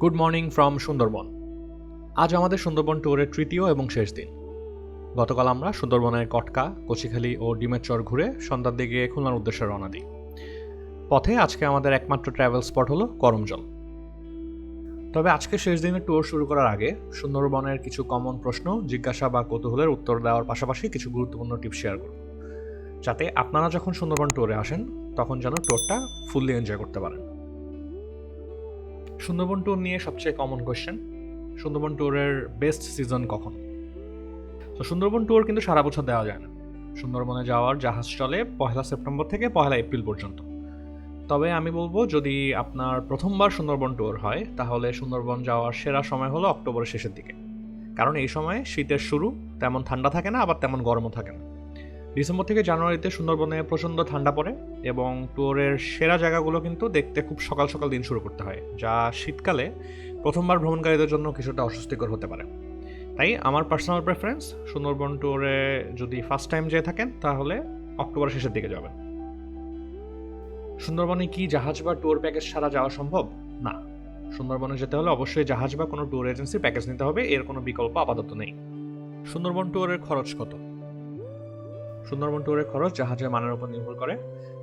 Good morning from Sundarban. আজ আমাদের সুন্দরবন ট্যুরের তৃতীয় এবং শেষ দিন। গতকাল আমরা সুন্দরবনের কটকা, কচিখালি ও ডিমের চর ঘুরে সন্ধ্যার দিকে খুলনার উদ্দেশ্যে রওনা দিই। পথে আজকে আমাদের একমাত্র ট্রাভেল স্পট হলো করমজল। তবে আজকে শেষ দিনের ট্যুর শুরু করার আগে সুন্দরবনের কিছু কমন প্রশ্ন, জিজ্ঞাসা বা কৌতূহলের উত্তর দেওয়ার পাশাপাশি কিছু গুরুত্বপূর্ণ টিপস শেয়ার করব। যাতে আপনারা যখন সুন্দরবন ট্যুরে আসেন, তখন যেন ট্যুরটা ফুললি এনজয় করতে পারেন। সুন্দরবন ট্যুর নিয়ে সবচেয়ে কমন কোয়েশ্চেন সুন্দরবন ট্যুরের বেস্ট সিজন কখন? তো সুন্দরবন ট্যুর কিন্তু সারা বছর দেওয়া যায় না। সুন্দরবনে যাওয়ার জাহাজ চলে পহেলা সেপ্টেম্বর থেকে পহেলা এপ্রিল পর্যন্ত। তবে আমি বলব, যদি আপনার প্রথমবার সুন্দরবন ট্যুর হয়, তাহলে সুন্দরবন যাওয়ার সেরা সময় হলো অক্টোবরের শেষের দিকে। কারণ এই সময় শীতের শুরু, তেমন ঠান্ডা থাকে না, আবার তেমন গরমও থাকে না। ডিসেম্বর থেকে জানুয়ারিতে সুন্দরবনে প্রচণ্ড ঠান্ডা পড়ে এবং ট্যুরের সেরা জায়গাগুলো কিন্তু দেখতে খুব সকাল সকাল দিন শুরু করতে হয়, যা শীতকালে প্রথমবার ভ্রমণকারীদের জন্য কিছুটা অস্বস্তিকর হতে পারে। তাই আমার পার্সোনাল প্রেফারেন্স সুন্দরবন ট্যুরে যদি ফার্স্ট টাইম যেয়ে থাকেন, তাহলে অক্টোবর শেষের দিকে যাবেন। সুন্দরবনে কি জাহাজ বা ট্যুর প্যাকেজ ছাড়া যাওয়া সম্ভব? না। সুন্দরবনে যেতে হলে অবশ্যই জাহাজ বা কোনো ট্যুর এজেন্সি প্যাকেজ নিতে হবে, এর কোনো বিকল্প আপাতত নেই। সুন্দরবন ট্যুরের খরচ কত? সুন্দরবন ট্যুরের খরচ জাহাজের মানের উপর নির্ভর করে।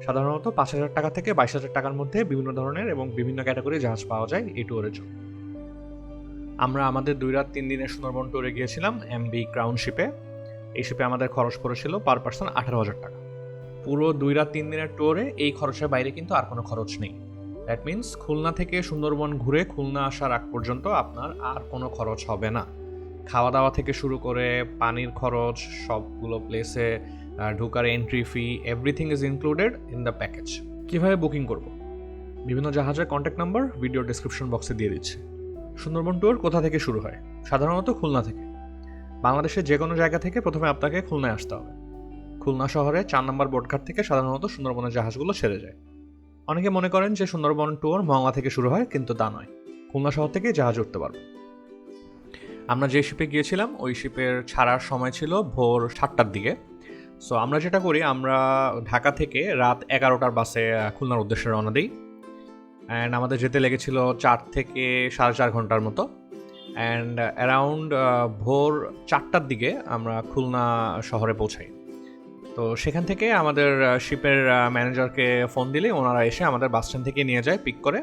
সাধারণত পাঁচ হাজার টাকা থেকে বাইশ হাজার টাকার মধ্যে বিভিন্ন ধরনের এবং বিভিন্ন ক্যাটাগরি জাহাজ পাওয়া যায় এই ট্যুরের জন্য। আমরা আমাদের দুই রাত তিন দিনের সুন্দরবন ট্যুরে গিয়েছিলাম এমবি ক্রাউন শিপে এই শিপে আমাদের খরচ পড়েছিল পার পার্সন আঠারো হাজার টাকা। পুরো দুই রাত তিন দিনের ট্যুরে এই খরচের বাইরে কিন্তু আর কোনো খরচ নেই। দ্যাট মিন্স খুলনা থেকে সুন্দরবন ঘুরে খুলনা আসার আগ পর্যন্ত আপনার আর কোনো খরচ হবে না। খাওয়া দাওয়া থেকে শুরু করে পানির খরচ, সবগুলো প্লেসে ঢোকার entry fee everything is included in the package কীভাবে বুকিং করব? বিভিন্ন জাহাজের কন্ট্যাক্ট নাম্বার ভিডিও ডিসক্রিপশন বক্সে দিয়ে দিচ্ছি। সুন্দরবন ট্যুর কোথা থেকে শুরু হয়? সাধারণত খুলনা থেকে। বাংলাদেশের যে কোনো জায়গা থেকে প্রথমে আপনাকে খুলনায় আসতে হবে। খুলনা শহরে চার নম্বর বোটঘাট থেকে সাধারণত সুন্দরবনের জাহাজগুলো ছেড়ে যায়। অনেকে মনে করেন যে সুন্দরবন ট্যুর মংলা থেকে শুরু হয়, কিন্তু তা নয়। খুলনা শহর থেকে জাহাজ উঠতে পারবে। আমরা যে শিপে গিয়েছিলাম, ওই শিপের ছাড়ার সময় ছিল ভোর সাতটার দিকে। সো আমরা যেটা করি, আমরা ঢাকা থেকে রাত এগারোটার বাসে খুলনার উদ্দেশ্যে রওনা দিই। অ্যান্ড আমাদের যেতে লেগেছিল চার থেকে সাড়ে চার ঘণ্টার মতো। অ্যান্ড অ্যারাউন্ড ভোর চারটার দিকে আমরা খুলনা শহরে পৌঁছাই। তো সেখান থেকে আমাদের শিপের ম্যানেজারকে ফোন দিলে ওনারা এসে আমাদের বাস স্ট্যান্ড থেকে নিয়ে যায় পিক করে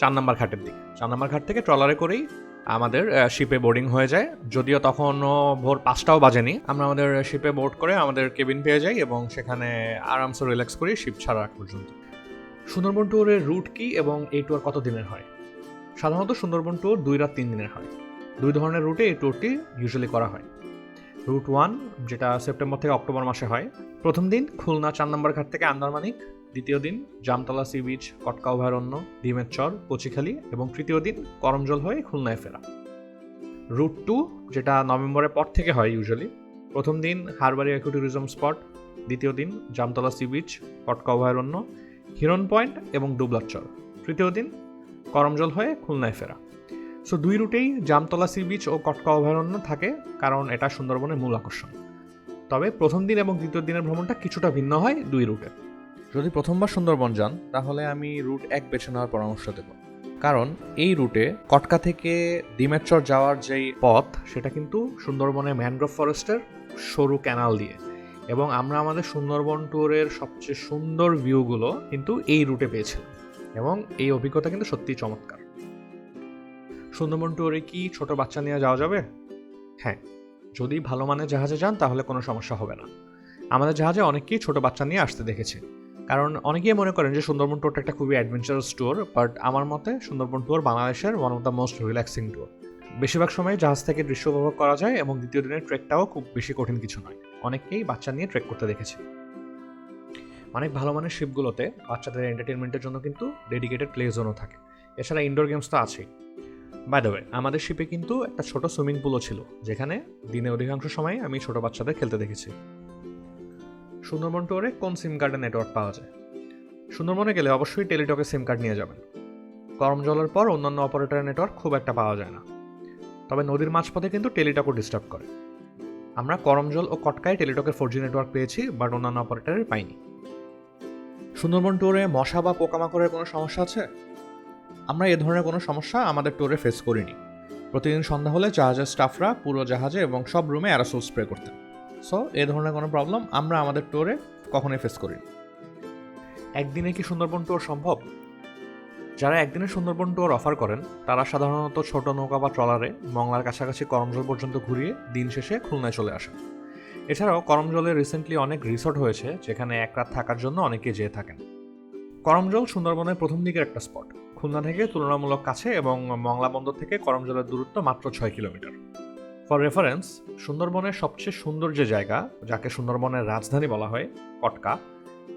চার নাম্বার ঘাটের দিকে। চার নম্বর ঘাট থেকে ট্রলারে করেই আমাদের শিপে বোর্ডিং হয়ে যায়। যদিও তখনও ভোর পাঁচটাও বাজেনি। আমরা আমাদের শিপে বোর্ড করে আমাদের কেবিন পেয়ে যাই এবং সেখানে আরামসে রিল্যাক্স করি শিপ ছাড়া পর্যন্ত। সুন্দরবন ট্যুরের রুট কি এবং এই ট্যুর কত দিনের হয়? সাধারণত সুন্দরবন ট্যুর দুই রাত তিন দিনের হয়। দুই ধরনের রুটে এই ট্যুরটি ইউজুয়ালি করা হয়। রুট ওয়ান যেটা সেপ্টেম্বর থেকে অক্টোবর মাসে হয়। প্রথম দিন খুলনা চার নম্বর ঘাট থেকে আন্দারমানিক দ্বিতীয় দিন জামতলা সি বিচ কটকা অভয়ারণ্য ডিমের চর, কচিখালি এবং তৃতীয় দিন করমজল হয়ে খুলনায় ফেরা। রুট টু যেটা নভেম্বরের পর থেকে হয় ইউজুয়ালি প্রথম দিন হারবারি ট্যুরিজম স্পট দ্বিতীয় দিন জামতলা সি বিচ কটকা অভয়ারণ্য হিরন পয়েন্ট এবং ডুবলাচর তৃতীয় দিন করমজল হয়ে খুলনায় ফেরা। সো দুই রুটেই জামতলা সি বিচ ও কটকা অভয়ারণ্য থাকে, কারণ এটা সুন্দরবনের মূল আকর্ষণ। তবে প্রথম দিন এবং দ্বিতীয় দিনের ভ্রমণটা কিছুটা ভিন্ন হয় দুই রুটে যদি প্রথমবার সুন্দরবন যান, তাহলে আমি রুট এক বেছে নেওয়ার পরামর্শ দেব। কারণ এই রুটে কটকা থেকে ডিমেরচর যাওয়ার যেই পথ, সেটা কিন্তু সুন্দরবনের ম্যানগ্রোভ ফরেস্টের সরু ক্যানাল দিয়ে। এবং আমরা আমাদের সুন্দরবন ট্যুরের সবচেয়ে সুন্দর ভিউগুলো কিন্তু এই রুটে পেয়েছিলাম। এবং এই অভিজ্ঞতা কিন্তু সত্যিই চমৎকার। সুন্দরবন ট্যুরে কি ছোট বাচ্চা নিয়ে যাওয়া যাবে? হ্যাঁ যদি ভালো মানের জাহাজে যান, তাহলে কোনো সমস্যা হবে না। আমাদের জাহাজে অনেকেই ছোট বাচ্চা নিয়ে আসতে দেখেছি। কারণ অনেকেই মনে করেন যে সুন্দরবন ট্যুরটা একটা খুবই অ্যাডভেঞ্চারাস ট্যুর বাট আমার মতে সুন্দরবন ট্যুর বাংলাদেশের one of the most relaxing tour বেশিরভাগ সময় জাহাজ থেকে দৃশ্য উপভোগ করা যায় এবং দ্বিতীয় দিনের ট্রেকটাও খুব বেশি কঠিন কিছু নয়। অনেকেই বাচ্চা নিয়ে ট্রেক করতে দেখেছি। অনেক ভালো মানের শিপগুলোতে বাচ্চাদের এন্টারটেনমেন্টের জন্য কিন্তু ডেডিকেটেড প্লে জোনও থাকে। এছাড়া ইনডোর গেমস তো আছেই। বাই দ্য ওয়ে আমাদের শিপে কিন্তু একটা ছোট সুইমিং পুলও ছিল, যেখানে দিনে অধিকাংশ সময় আমি ছোট বাচ্চাদের খেলতে দেখেছি। সুন্দরবন ট্যুরে কোন সিম কার্ডের নেটওয়ার্ক পাওয়া যায়? সুন্দরবনে গেলে অবশ্যই টেলিটকের সিম কার্ড নিয়ে যাবেন। গরম জলের পর অন্যান্য অপারেটরের নেটওয়ার্ক খুব একটা পাওয়া যায় না। তবে নদীর মাঝপথে কিন্তু টেলিটকও ডিস্টার্ব করে। আমরা করমজল ও কটকায় টেলিটকের ফোর জি নেটওয়ার্ক পেয়েছি বাট অন্যান্য অপারেটরের পাইনি। সুন্দরবন ট্যুরে মশা বা পোকামাকড়ের কোনো সমস্যা আছে? আমরা এ ধরনের কোনো সমস্যা আমাদের ট্যুরে ফেস করিনি। প্রতিদিন সন্ধ্যা হলে জাহাজের স্টাফরা পুরো জাহাজে এবং সব রুমে অ্যারাসোল স্প্রে করতেন। সো এ ধরনের কোনো প্রবলেম আমরা আমাদের ট্যুরে কখনোই ফেস করিনি। একদিনে কি সুন্দরবন ট্যুর সম্ভব? যারা একদিনের সুন্দরবন ট্যুর অফার করেন, তারা সাধারণত ছোট নৌকা বা ট্রলারে মংলার কাছাকাছি করমজল পর্যন্ত ঘুরিয়ে দিন শেষে খুলনায় চলে আসেন। এছাড়াও করমজলে রিসেন্টলি অনেক রিসোর্ট হয়েছে, যেখানে এক রাত থাকার জন্য অনেকে যেয়ে থাকেন। করমজল সুন্দরবনের প্রথম দিকের একটা স্পট খুলনা থেকে তুলনামূলক কাছে এবং মংলা বন্দর থেকে করমজলের দূরত্ব মাত্র ছয় কিলোমিটার। ফর রেফারেন্স সুন্দরবনের সবচেয়ে সুন্দর যে জায়গা, যাকে সুন্দরবনের রাজধানী বলা হয়, কটকা।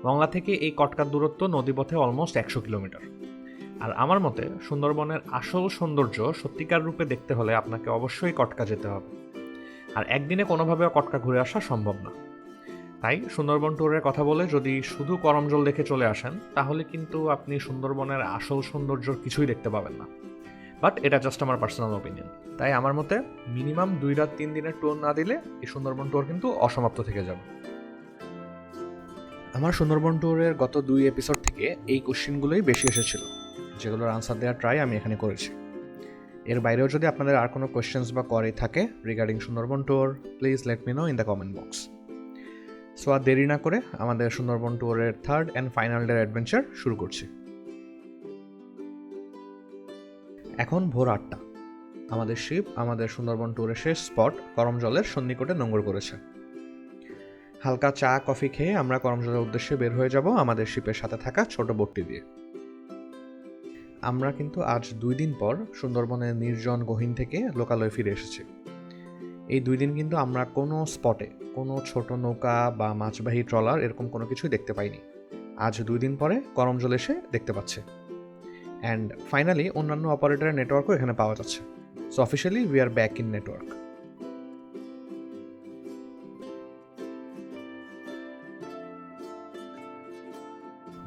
মংলা থেকে এই কটকার দূরত্ব নদীপথে অলমোস্ট একশো কিলোমিটার। আর আমার মতে, সুন্দরবনের আসল সৌন্দর্য সত্যিকার রূপে দেখতে হলে আপনাকে অবশ্যই কটকা যেতে হবে। আর একদিনে কোনোভাবেও কটকা ঘুরে আসা সম্ভব না। তাই সুন্দরবন ট্যুরের কথা বলে যদি শুধু করমজল দেখে চলে আসেন, তাহলে কিন্তু আপনি সুন্দরবনের আসল সৌন্দর্য কিছুই দেখতে পাবেন না। বাট এটা জাস্ট আমার পার্সোনাল ওপিনিয়ন তাই আমার মতে মিনিমাম দুই রাত তিন দিনের ট্যুর না দিলে এই সুন্দরবন ট্যুর কিন্তু অসমাপ্ত থেকে যাবে। আমার সুন্দরবন ট্যুরের গত দুই এপিসোড থেকে এই কোশ্চেনগুলোই বেশি এসেছিল, যেগুলোর আনসার দেওয়ার ট্রাই আমি এখানে করেছি। এর বাইরেও যদি আপনাদের আর কোনো কোয়েশ্চেন্স বা করে থাকে regarding Sundarban tour please let me know in the comment box so আর দেরি না করে আমাদের সুন্দরবন ট্যুরের থার্ড অ্যান্ড ফাইনাল ডের অ্যাডভেঞ্চার শুরু করছি। এখন ভোর আটটা। আমাদের শিপ আমাদের সুন্দরবন ট্যুরের শেষ স্পট করমজলের সন্নিকটে নোংর করেছে। হালকা চা, কফি খেয়ে আমরা করমজলের উদ্দেশ্যে বের হয়ে যাব আমাদের শিপের সাথে থাকা ছোট বোটটি দিয়ে। আমরা কিন্তু আজ দুই দিন পর সুন্দরবনের নির্জন গহীন থেকে লোকালয়ে ফিরে এসেছি। এই দুই দিন কিন্তু আমরা কোনো স্পটে কোনো ছোট নৌকা বা মাছবাহী ট্রলার এরকম কোনো কিছুই দেখতে পাইনি। আজ দুই দিন পরে করমজল এসে দেখতে পাচ্ছে। অ্যান্ড ফাইনালি অন্যান্য অপারেটরের নেটওয়ার্কও এখানে পাওয়া যাচ্ছে। So officially we are back in network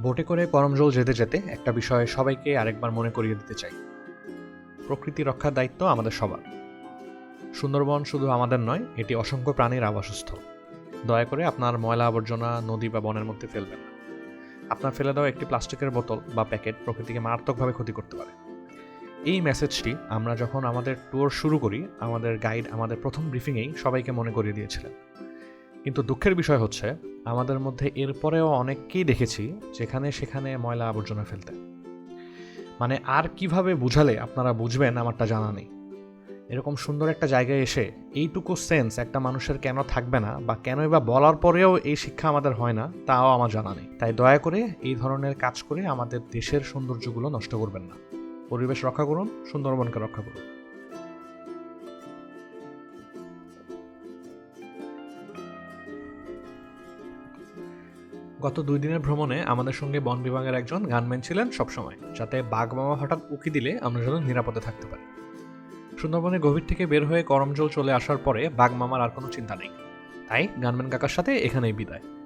বোটে করে করমজল যেতে যেতে একটা বিষয়ে সবাইকে আরেকবার মনে করিয়ে দিতে চাই। প্রকৃতি রক্ষার দায়িত্ব আমাদের সবার। সুন্দরবন শুধু আমাদের নয়, এটি অসংখ্য প্রাণীর আবাসস্থল। দয়া করে আপনার ময়লা আবর্জনা নদী বা বনের মধ্যে ফেলবেন আপনার ফেলে দেওয়া একটি প্লাস্টিকের বোতল বা প্যাকেট প্রকৃতিকে মারাত্মকভাবে ক্ষতি করতে পারে। এই মেসেজটি আমরা যখন আমাদের ট্যুর শুরু করি, আমাদের গাইড আমাদের প্রথম ব্রিফিংয়েই সবাইকে মনে করিয়ে দিয়েছিলেন। কিন্তু দুঃখের বিষয় হচ্ছে, আমাদের মধ্যে এরপরেও অনেককেই দেখেছি যেখানে সেখানে ময়লা আবর্জনা ফেলতে মানে আর কীভাবে বুঝালে আপনারা বুঝবেন, আমারটা জানা নেই। এরকম সুন্দর একটা জায়গায় এসে এইটুকু সেন্স একটা মানুষের কেন থাকবে না বা কেনই বা বলার পরেও এই শিক্ষা আমাদের হয় না, তাও আমার জানা নেই। তাই দয়া করে এই ধরনের কাজ করে আমাদের দেশের সৌন্দর্যগুলো নষ্ট করবেন না। পরিবেশ রক্ষা করুন, সুন্দরবনকে রক্ষা করুন। গত দুই দিনের ভ্রমণে আমাদের সঙ্গে বন বিভাগের একজন গানম্যান ছিলেন সবসময়, যাতে বাঘ মামা হঠাৎ উকি দিলে আমরা যেন নিরাপদে থাকতে পারি। সুন্দরবনের গভীর থেকে বের হয়ে করমজল চলে আসার পরে বাঘ মামার আর কোনো চিন্তা নেই। তাই গানম্যান কাকার সাথে এখানেই বিদায়।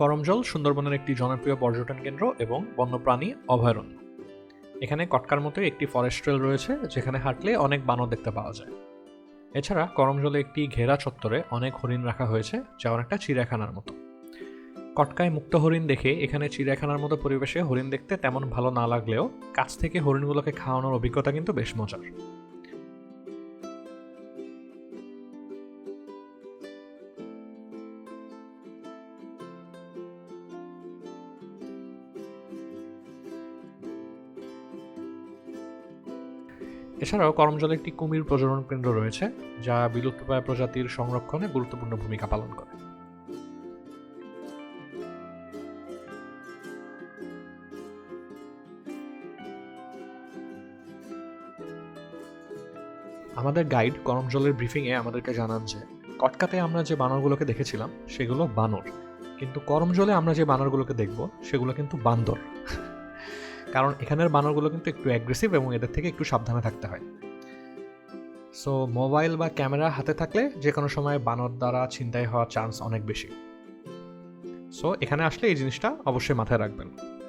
করমজল সুন্দরবনের একটি জনপ্রিয় পর্যটন কেন্দ্র এবং বন্যপ্রাণী অভয়ারণ্য। এখানে কটকার মতো একটি ফরেস্ট ট্রেল রয়েছে, যেখানে হাঁটলে অনেক বানর দেখতে পাওয়া যায়। এছাড়া করমজলে একটি ঘেরা চত্বরে অনেক হরিণ রাখা হয়েছে যা অনেকটা চিড়িয়াখানার মতো। কটকায় মুক্ত হরিণ দেখে এখানে চিড়িয়াখানার মতো পরিবেশে হরিণ দেখতে তেমন ভালো না লাগলেও কাছ থেকে হরিণগুলোকে খাওয়ানোর অভিজ্ঞতা কিন্তু বেশ মজার। এছাড়াও করমজলে একটি কুমির প্রজনন কেন্দ্র রয়েছে, যা বিলুপ্তপ্রায় প্রজাতির সংরক্ষণে গুরুত্বপূর্ণ ভূমিকা পালন করে। আমাদের গাইড করমজলের ব্রিফিংয়ে আমাদেরকে জানান যে, কটকাতে আমরা যে বানরগুলোকে দেখেছিলাম, সেগুলো বানর। কিন্তু করমজলে আমরা যে বানরগুলোকে দেখব, সেগুলো কিন্তু বান্দর। কারণ এখানের বানরগুলো কিন্তু একটু অ্যাগ্রেসিভ এবং এদের থেকে একটু সাবধানে থাকতে হয়। সো মোবাইল বা ক্যামেরা হাতে থাকলে যে কোনো সময় বানর দ্বারা ছিনতাই হওয়ার চান্স অনেক বেশি। সো এখানে আসলে এই জিনিসটা অবশ্যই মাথায় রাখবেন।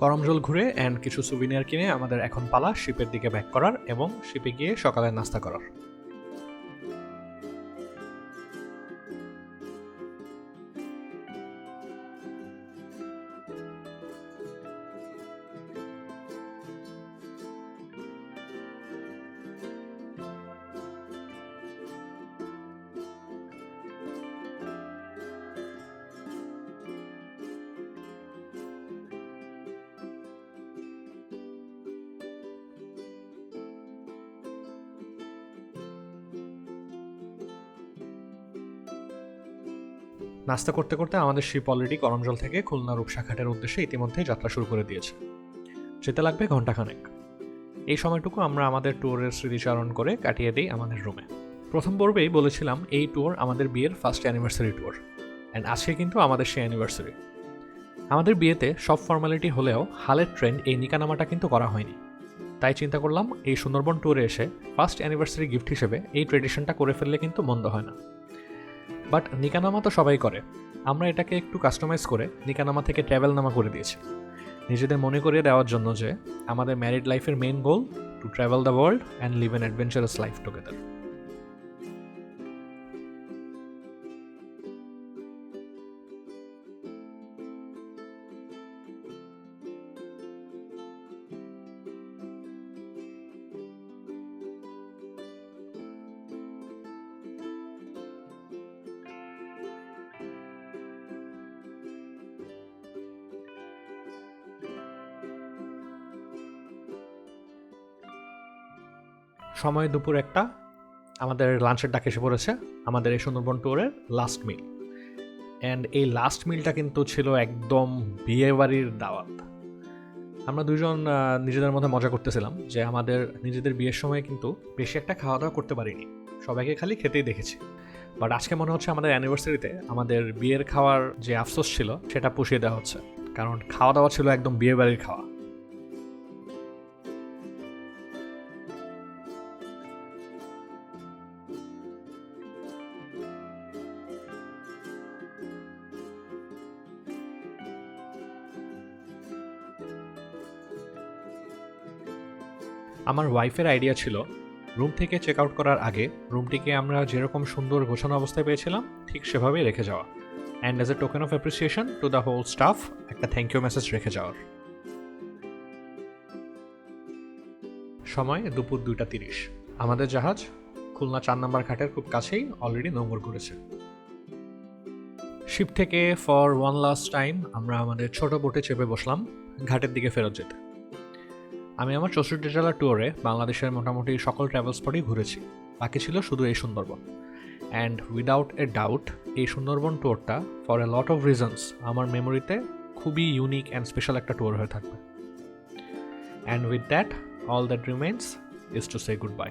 করমজল ঘুরে অ্যান্ড কিছু সুবিনিয়ার কিনে আমাদের এখন পালা শিপের দিকে ব্যাক করার এবং শিপে গিয়ে সকালের নাস্তা করার। নাস্তা করতে করতে আমাদের শিপ অলরেডি করমজল থেকে খুলনা রূপসাঘাটের উদ্দেশ্যে ইতিমধ্যে যাত্রা শুরু করে দিয়েছে। যেতে লাগবে ঘন্টাখানেক এই সময়টুকু আমরা আমাদের ট্যুরের স্মৃতিচারণ করে কাটিয়ে দিই আমাদের রুমে প্রথম পর্বেই বলেছিলাম এই ট্যুর আমাদের বিয়ের ফার্স্ট অ্যানিভার্সারি ট্যুর অ্যান্ড আজকে কিন্তু আমাদের সেই অ্যানিভার্সারি আমাদের বিয়েতে সব ফর্মালিটি হলেও হালের ট্রেন্ড এই নিকানামাটা কিন্তু করা হয়নি। তাই চিন্তা করলাম এই সুন্দরবন ট্যুরে এসে ফার্স্ট অ্যানিভার্সারি গিফট হিসেবে এই ট্রেডিশনটা করে ফেললে কিন্তু মন্দ হয় না। বাট নিকানামা তো সবাই করে। আমরা এটাকে একটু কাস্টমাইজ করে নিকানামা থেকে ট্র্যাভেল নামা করে দিয়েছি। নিজেদের মনে করিয়ে দেওয়ার জন্য যে আমাদের ম্যারিড লাইফের main goal to travel the world and live an adventurous life together সময় দুপুর একটা, আমাদের লাঞ্চের ডাক এসে পড়েছে, আমাদের এই সুন্দরবন ট্যুরের লাস্ট মিল অ্যান্ড এই লাস্ট মিলটা কিন্তু ছিল একদম বিয়ে বাড়ির দাওয়াত। আমরা দুজন নিজেদের মধ্যে মজা করতেছিলাম যে আমাদের নিজেদের বিয়ের সময় কিন্তু বেশি একটা খাওয়া দাওয়া করতে পারিনি। সবাইকে খালি খেতেই দেখেছি। বাট আজকে মনে হচ্ছে আমাদের অ্যানিভার্সারিতে আমাদের বিয়ের খাওয়ার যে আফসোস ছিল, সেটা পুষিয়ে দেওয়া হচ্ছে। কারণ খাওয়া দাওয়া ছিল একদম বিয়ে বাড়ির খাওয়া। আমার ওয়াইফের আইডিয়া ছিল রুম থেকে চেক আউট করার আগে রুমটিকে আমরা যেরকম সুন্দর গোছানো অবস্থায় পেয়েছিলাম, ঠিক সেভাবেই রেখে যাওয়া। And as a token of appreciation to the whole staff একটা থ্যাংক ইউ মেসেজ রেখে যাওয়ার। সময় দুপুর দুইটা তিরিশ। আমাদের জাহাজ খুলনা চার নম্বর ঘাটের খুব কাছেই অলরেডি নোংর করেছে শিপ থেকে ফর ওয়ান লাস্ট টাইম আমরা আমাদের ছোট বোটে চেপে বসলাম, ঘাটের দিকে ফেরত যেতে। আমি আমার চৌষট্টি জেলার ট্যুরে বাংলাদেশের মোটামুটি সকল ট্রাভেল স্পটই ঘুরেছি। বাকি ছিল শুধু এই Sundarban. And without a doubt এই সুন্দরবন ট্যুরটা for a lot of reasons আমার মেমোরিতে খুবই ইউনিক অ্যান্ড স্পেশাল একটা ট্যুর হয়ে থাকবে। And with that all that remains is to say goodbye